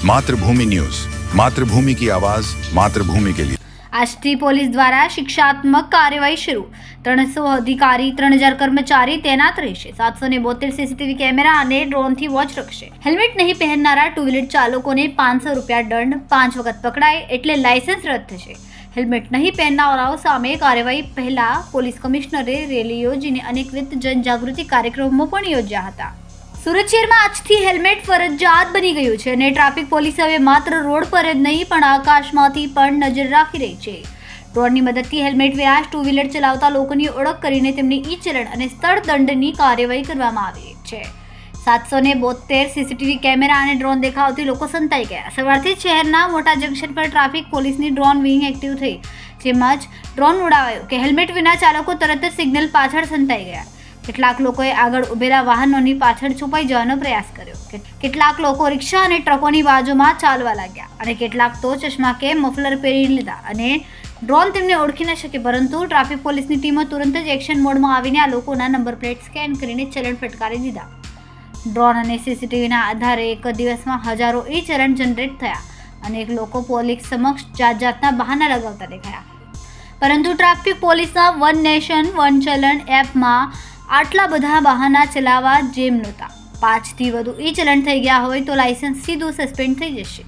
Mathrubhumi news Mathrubhumi કી આવાજ માતૃભૂમિ કે લીધે આશ્રી પોલીસ દ્વારા શિક્ષાત્મક કાર્યવાહી શરૂ ત્રણસો અધિકારી ત્રણ હજાર કર્મચારી તૈનાત રહેશે સાતસો ને બોતેર સીસીટીવી કેમેરા અને ડ્રોનથી વોચ રખશે હેલ્મેટ નહીં પહેરનારા ટુ વ્હીલર ચાલકોને પાંચસો રૂપિયા દંડ પાંચ વખત પકડાય એટલે લાયસન્સ રદ થશે હેલ્મેટ નહીં પહેરનારાઓ સામે કાર્યવાહી પહેલા પોલીસ કમિશનરે રેલી યોજીને અનેકવિધ જનજાગૃતિ કાર્યક્રમો પણ યોજ્યા હતા સુરત શહેરમાં આજથી હેલ્મેટ ફરજિયાત બની ગયું છે અને ટ્રાફિક પોલીસ હવે માત્ર રોડ પર જ નહીં, પણ આકાશમાંથી પણ નજર રાખી રહી છે. ડ્રોનની મદદથી હેલ્મેટ વિના ટુ વ્હીલર ચલાવતા લોકોની ઓળખ કરીને તેમની ઈ ચલણ અને સ્થળ દંડની કાર્યવાહી કરવામાં આવી છે. સાતસો ને બોતેર સીસીટીવી કેમેરા અને ડ્રોન દેખાવથી લોકો સંતાઈ ગયા. સવારથી શહેરના મોટા જંકશન પર ટ્રાફિક પોલીસની ડ્રોન વિંગ એક્ટિવ થઈ, જેમાં જ ડ્રોન ઉડાવાયું કે હેલ્મેટ વિના ચાલકો તરત જ સિગ્નલ પાછળ સંતાઈ ગયા. કેટલાક લોકોએ આગળ ઉભેલા વાહનોની પાછળ છુપાઈ જવાનો પ્રયાસ કર્યો. કેટલાક લોકો રિક્ષા અને ટ્રકોની બાજુમાં ચાલવા લાગ્યા અને કેટલાક તો ચશ્મા કે મફલર પહેરી લીધા અને ડ્રોન તેમને ઓળખી ન શકે, પરંતુ ટ્રાફિક પોલીસની ટીમો તુરંત જ એક્શન મોડમાં આવીને આ લોકોના નંબર પ્લેટ સ્કેન કરીને ચલણ ફટકારી દીધા. ડ્રોન અને સીસીટીવીના આધારે એક દિવસમાં હજારો ઈ ચલણ જનરેટ થયા અનેક લોકો પોલીસ સમક્ષ જાત જાતના બહાના લગાવતા દેખાયા. પરંતુ ટ્રાફિક પોલીસના વન નેશન, વન ચલણ એપમાં આટલા બધા બહાના ચલાવવા જેમ નહોતા. પાંચથી વધુ ઈ ચલણ થઈ ગયા હોય તો લાયસન્સ સીધું સસ્પેન્ડ થઈ જશે.